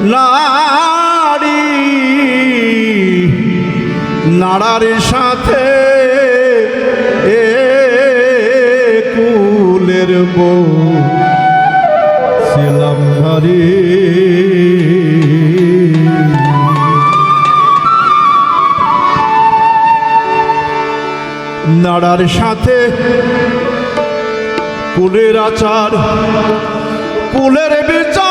নারী নাড়ার সাথে এ কুলের বউ। ছিলাম নাড়ার সাথে কুলের আচার কুলের বিচার।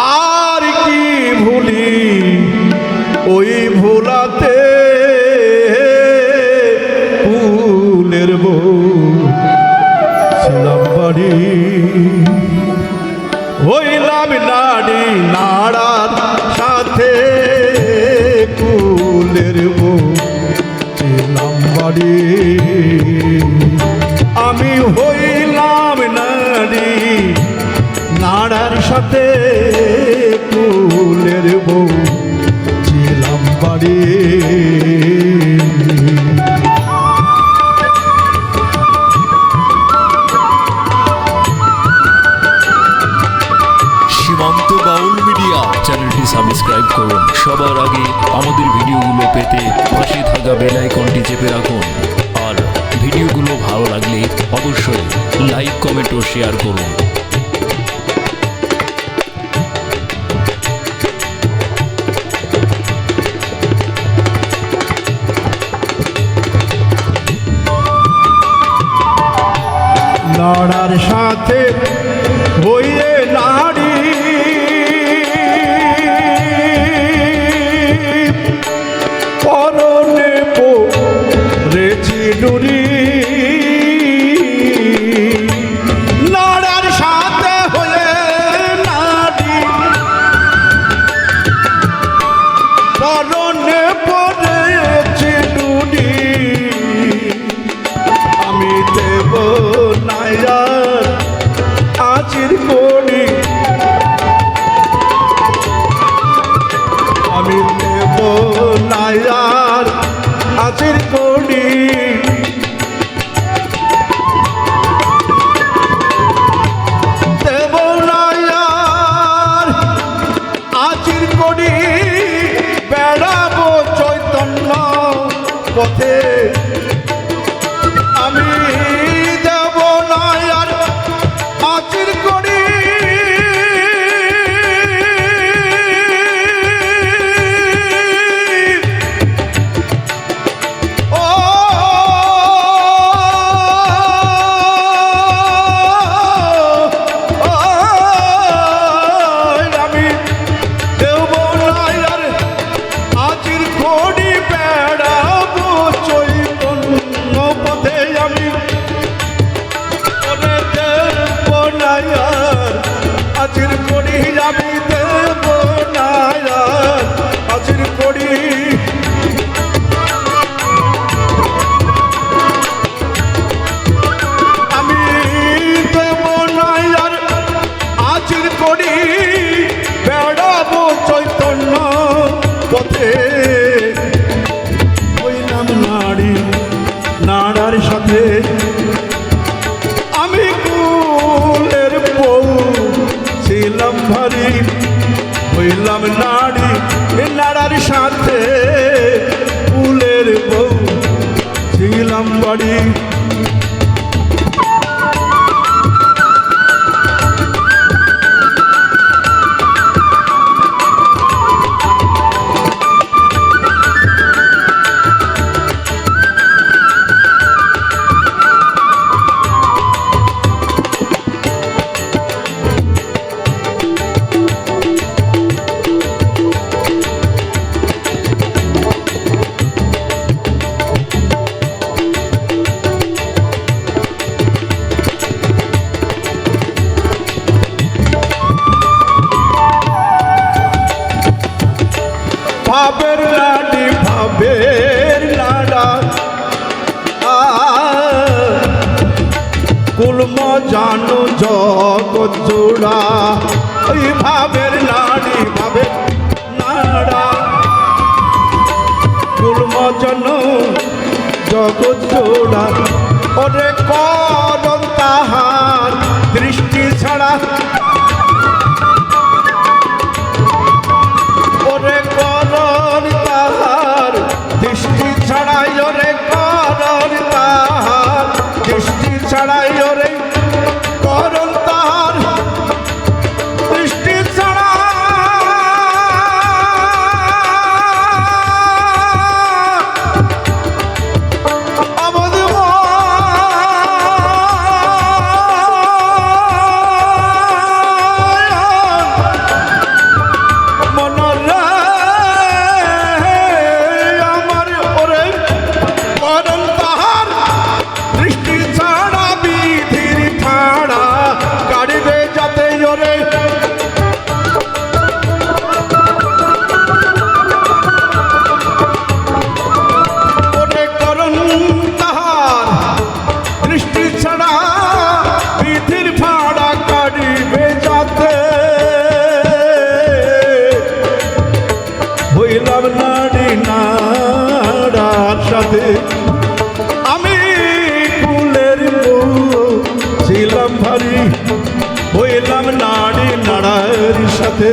আর কি ভুলি? ওই ভোলাতে ফুলের বউ। ছিলাম বাড়ি। হইলাম নাড়ি নাড়ার সাথে কুলের বউ। ছিলাম বাড়ি। আমি হইলাম নাড়ি নাড়ার সাথে সবার আগে আমাদের ভিডিওগুলো পেতে পাশে থাকা বেল আইকনটি চেপে রাখুন। আর ভিডিওগুলো ভালো লাগলে অবশ্যই লাইক, কমেন্ট ও শেয়ার করুন। নাড়ার সাথে você. ছিলাম ভারী হইলাম নারী। নাড়ার সাথে ফুলের বউ। ছিলাম বাড়ি কুলম জানো জগৎ জোড়া। ওই ভাবের নারী ভাবে নাড়া কুলম জন জগৎ জোড়া। ওরে করন নাড়ার আমি বউ ছিলাম ভারী হইলাম নারী নাড়ার সাথে।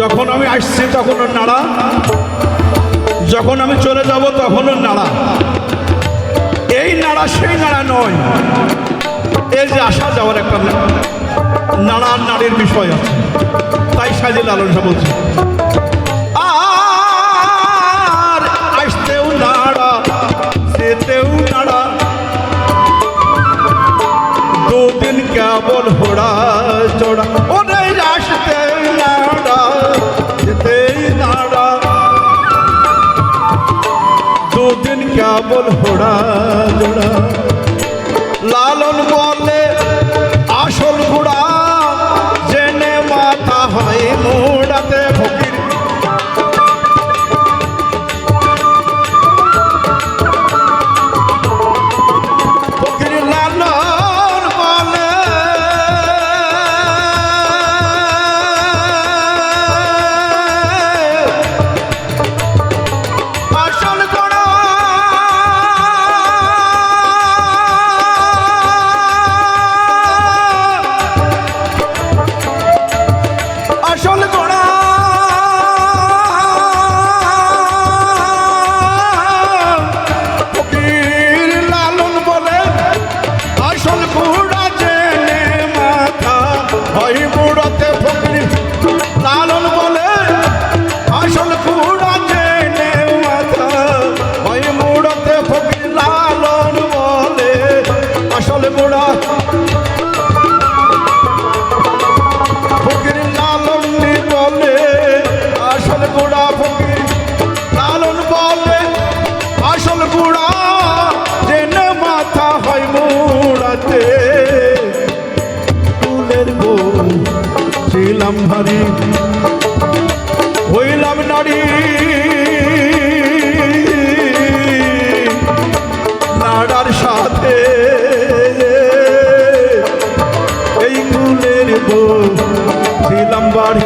যখন আমি আসছি তখন চলে যাব তখন ওর নাড়া। এই নাড়া সেই নাড়া নয়। এই যে আসা যাওয়ার একটা নাড়া। নাড়ির বিষয় আছে। তাই সাজিল আলোচনা বলছি, আর আসতেও নাড়া নাড়া। কেবল হোড়া চড়া। কেবল হোড়া জোড়া। মুড়াতে ফুলের বউ ছিলাম ভারী। হইলাম নারী। নাড়ার সাথে এই কুলের বউ ছিলাম বাড়ি।